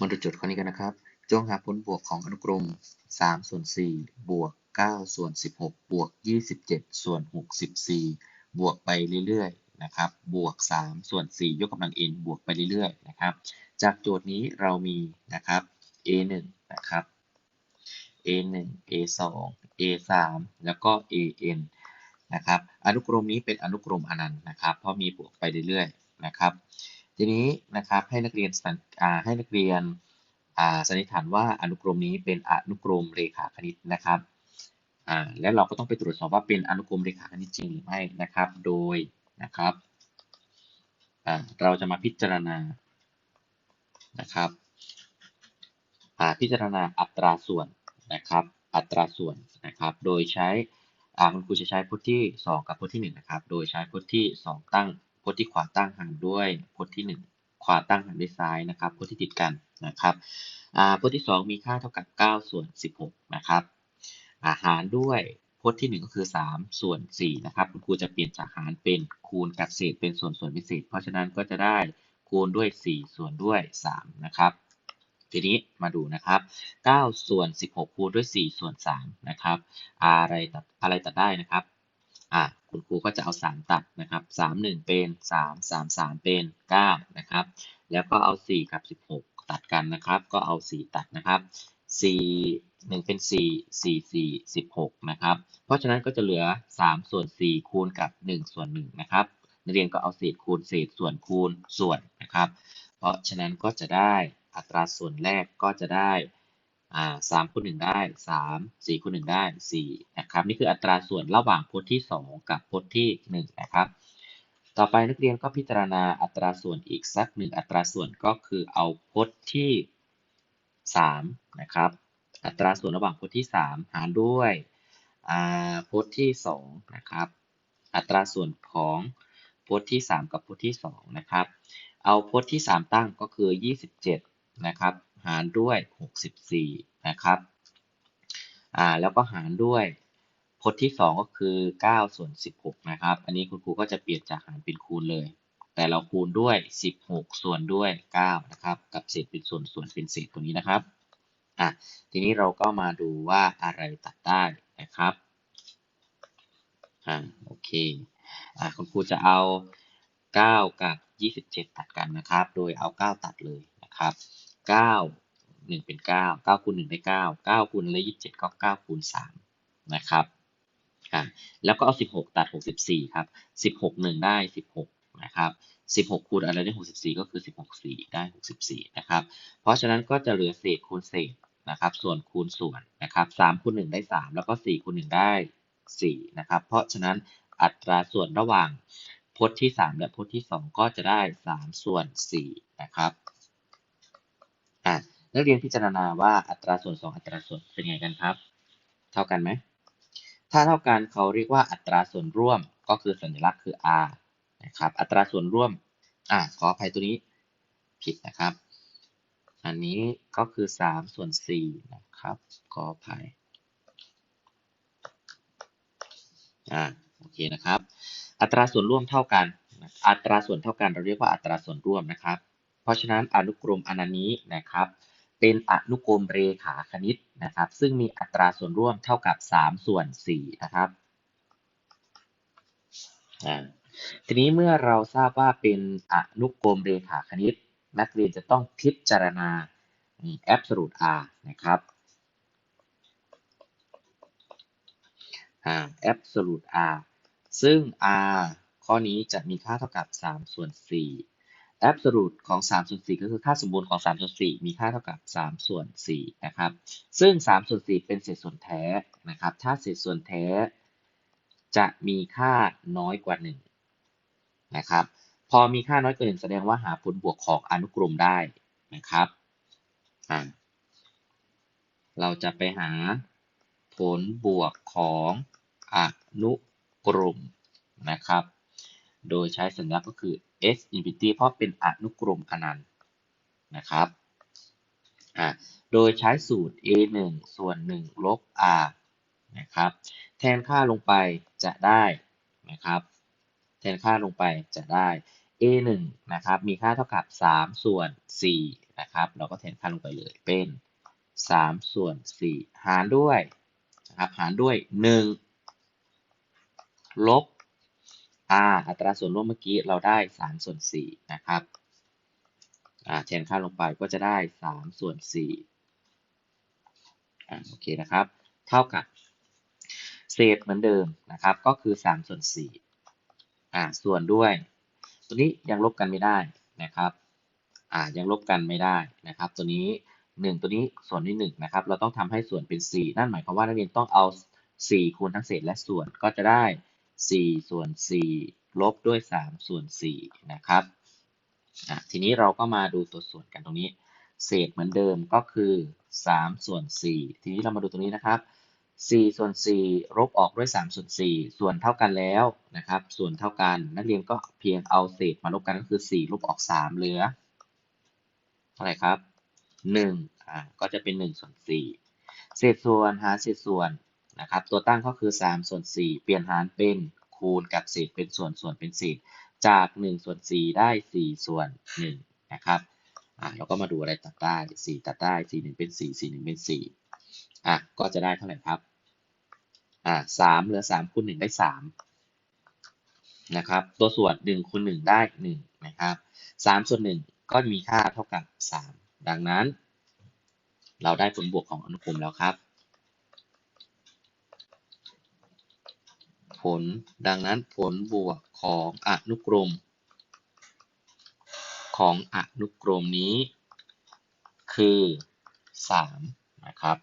มาดูโจทย์ข้อนี้กันนะครับ จงหาผลบวกของอนุกรม 3 ส่วน 4 บวก 9 ส่วน 16 บวก 27 ส่วน 64 บวกไปเรื่อยๆ นะครับ บวก 3 ส่วน 4 ยกกำลัง n บวกไปเรื่อยๆ นะครับ จากโจทย์นี้เรามีนะครับ a 1นะครับ a 1 a 2 a 3แล้วก็ a n นะครับ อนุกรมนี้เป็นอนุกรมอนันต์นะครับ เพราะมีบวกไปเรื่อยๆ นะครับ ทีนี้นะครับให้นักเรียนสันให้นักเรียนสันนิษฐานว่าอนุกรมนี้เป็นอนุกรมเรขาคณิตนะครับและเราก็ต้องไปตรวจสอบว่าเป็นอนุกรมเรขาคณิตจริงหรือไม่นะครับ โดยนะครับเราจะมาพิจารณานะครับพิจารณาอัตราส่วนนะครับ อัตราส่วนนะครับ โดยใช้คุณครูจะใช้พจน์ที่ 2 กับพจน์ที่ 1 นะครับ โดยใช้พจน์ที่ 2 ตั้ง พจน์ที่ขวาตั้งหารด้วยพจน์ที่ 1 ขวาตั้งหารด้วยซ้ายนะครับพจน์ที่ติดกันนะครับพจน์ที่ 2 มีค่าเท่ากับ 9 ส่วน 16 นะครับหารด้วยพจน์ที่ 1 ก็คือ 3 ส่วน 4 นะครับ คุณครูจะเปลี่ยนจากหารเป็นคูณกับเศษเป็นส่วนส่วนพิเศษ เพราะฉะนั้นก็จะได้คูณด้วย 4 ส่วนด้วย 3 นะครับ ทีนี้มาดูนะครับ 9 ส่วน 16 คูณด้วย 4 ส่วน 3 นะครับ อะไรตัดอะไรตัดได้นะครับอะ คุณครูก็จะเอา 3 ตัดนะครับ 3 1 เป็น 3 3 3 เป็น 9 นะครับ แล้วก็เอา 4 กับ 16 ตัดกันนะครับ ก็เอา 4 ตัดนะครับ 4 1 เป็น 4 4 4 16 นะครับ เพราะฉะนั้นก็จะเหลือ 3 ส่วน 4 คูณกับ 1 ส่วน 1 นะครับ นักเรียนก็เอาเศษคูณเศษส่วนคูณส่วนนะครับ เพราะฉะนั้นก็จะได้อัตราส่วนแรกก็จะได้ อ่าสามคูณหนึ่งได้สามสี่คูณหนึ่งได้สี่นะครับนี่คืออัตราส่วนระหว่างพจน์ที่สองกับพจน์ที่หนึ่งนะครับ ต่อไปนักเรียนก็พิจารณาอัตราส่วนอีกสักหนึ่งอัตราส่วนก็คือเอาพจน์ที่สามนะครับอัตราส่วนระหว่างพจน์ที่สามหารด้วยพจน์ที่สองนะครับอัตราส่วนของพจน์ที่สามกับพจน์ที่สองนะครับเอาพจน์ที่สามตั้งก็คือยี่สิบเจ็ดนะครับ หารด้วย 64 นะครับอ่าแล้วก็หารด้วยพจน์ที่ 2 ก็คือ 9 ส่วน 16 นะครับ อันนี้คุณครูก็จะเปลี่ยนจากหารเป็นคูณเลย แต่เราคูณด้วย 16 ส่วนด้วย 9 นะครับ กับเศษเป็นส่วนส่วนเป็นเศษตรงนี้นะครับอะทีนี้เราก็มาดูว่าอะไรตัดได้นะครับอ่าโอเคอ่าคุณครูจะเอา 9 กับ 27 ตัดกันนะครับ โดยเอา 9 ตัดเลยนะครับ เก้าหนึ่งเป็นเก้าเก้าคูณหนึ่งได้เก้าเก้าคูณและยี่สิบเจ็ดก็เก้าคูณสามนะครับอ่าแล้วก็เอาสิบหกตัดหกสิบสี่ครับสิบหกหนึ่งได้สิบหกนะครับสิบหกคูณอะไรได้หกสิบสี่ก็คือสิบหกสี่ได้หกสิบสี่นะครับ เพราะฉะนั้นก็จะเหลือเศษคูณเศษนะครับ ส่วนคูณส่วนนะครับสามคูณหนึ่งได้สามแล้วก็สี่คูณหนึ่งได้สี่นะครับ เพราะฉะนั้นอัตราส่วนระหว่างพจน์ที่สามและพจน์ที่สองก็จะได้สามส่วนสี่นะครับ นักเรียนพิจารณาว่าอัตราส่วน 2 อัตราส่วนเป็นไงกันครับ เท่ากันไหม ถ้าเท่ากันเขาเรียกว่าอัตราส่วนร่วมก็คือสัญลักษณ์คือ r นะครับ อัตราส่วนร่วม อะขออภัยตัวนี้ผิดนะครับ อันนี้ก็คือ 3 ส่วน 4 นะครับ ขออภัย อ่า โอเคนะครับ อัตราส่วนร่วมเท่ากัน อัตราส่วนเท่ากันเราเรียกว่าอัตราส่วนร่วมนะครับ เพราะฉะนั้นอนุกรมอนันนี้นะครับ เป็นอนุกรมเรขาคณิตนะครับ ซึ่งมีอัตราส่วนร่วมเท่ากับ 3 ส่วน 4 นะครับทีนี้เมื่อเราทราบว่าเป็นอนุกรมเรขาคณิต นักเรียนจะต้องพิจารณา absolute r นะครับ absolute r ซึ่ง r ข้อนี้จะมีค่าเท่ากับ 3 ส่วน 4 absolute ของ 3 ส่วน 4 ก็คือค่าสมบูรณ์ของ 3 ส่วน 4 มีค่าเท่ากับ 3 ส่วน 4 นะครับ ซึ่ง 3 ส่วน 4 เป็นเศษส่วนแท้นะครับ ถ้าเศษส่วนแท้ จะมีค่าน้อยกว่า 1 นะครับ พอมีค่าน้อยกว่า 1 แสดงว่าหาผลบวกของอนุกรมได้นะครับเราจะไปหาผลบวกของอนุกรมนะครับ โดยใช้สัญลักษณ์ก็คือ s infinity เพราะเป็นอนุกรมอนันต์นะครับอ่าโดยใช้สูตร a 1ส่วน 1 ลบ r นะครับแทนค่าลงไปจะได้นะครับแทนค่าลงไปจะได้ a 1นะครับมีค่าเท่ากับ 3 ส่วน4นะครับเราก็แทนค่าลงไปเลยเป็น 3 ส่วน 4 หารด้วยนะครับหารด้วย 1 ลบ r อัตราส่วนร่วมเมื่อกี้เราได้ 3 ส่วน 4 นะครับแทนค่าลงไปก็จะได้ 3 ส่วน4อ่โอเคนะครับ เท่ากับ เศษเหมือนเดิมนะครับ ก็คือ 3 ส่วน4อ่าส่วนด้วย ตัวนี้ยังลบกันไม่ได้นะครับอ่ายังลบกันไม่ได้นะครับ ตัวนี้ 1 ตัวนี้ส่วนที่1นะครับ เราต้องทำให้ส่วนเป็น 4 นั่นหมายความว่านักเรียนต้องเอา 4 คูณทั้งเศษและส่วนก็จะได้ 4 ส่วน 4 ลบด้วย 3 ส่วน 4 นะครับทีนี้เราก็มาดูตัวส่วนกันตรงนี้ เศษเหมือนเดิมก็คือ 3 ส่วน 4 ทีนี้เรามาดูตรงนี้นะครับ 4 ส่วน 4 ลบออกด้วย 3 ส่วน 4 ส่วนเท่ากันแล้วนะครับ ส่วนเท่ากัน นักเรียนก็เพียงเอาเศษมาลบกันก็คือ 4 ลบออก 3 เหลือ เท่าไหร่ครับ1อ่าก็จะเป็น 1 ส่วน 4 เศษส่วนหาเศษส่วน นะครับ ตัวตั้งก็คือ 3 ส่วน 4 เปลี่ยนหารเป็นคูณกับเศษเป็นส่วนส่วนเป็นเศษ จาก 1 ส่วน 4 ได้ 4 ส่วน 1 นะครับอ่าเราก็มาดูอะไรตัดได้ 4 ตัดได้ 4 1 เป็น 4 4 1 เป็น 4 อะ ก็จะได้เท่าไหร่ครับ อ่า3เหลือ3คูณ1ได้ 3 นะครับ ตัวส่วน 1คูณ1ได้ 1 นะครับ 3 ส่วน 1 ก็มีค่าเท่ากับ 3 ดังนั้น เราได้ผลบวกของอนุกรมแล้วครับ ผล ดังนั้นผลบวกของอนุกรม ของอนุกรมนี้ คือ 3 นะครับ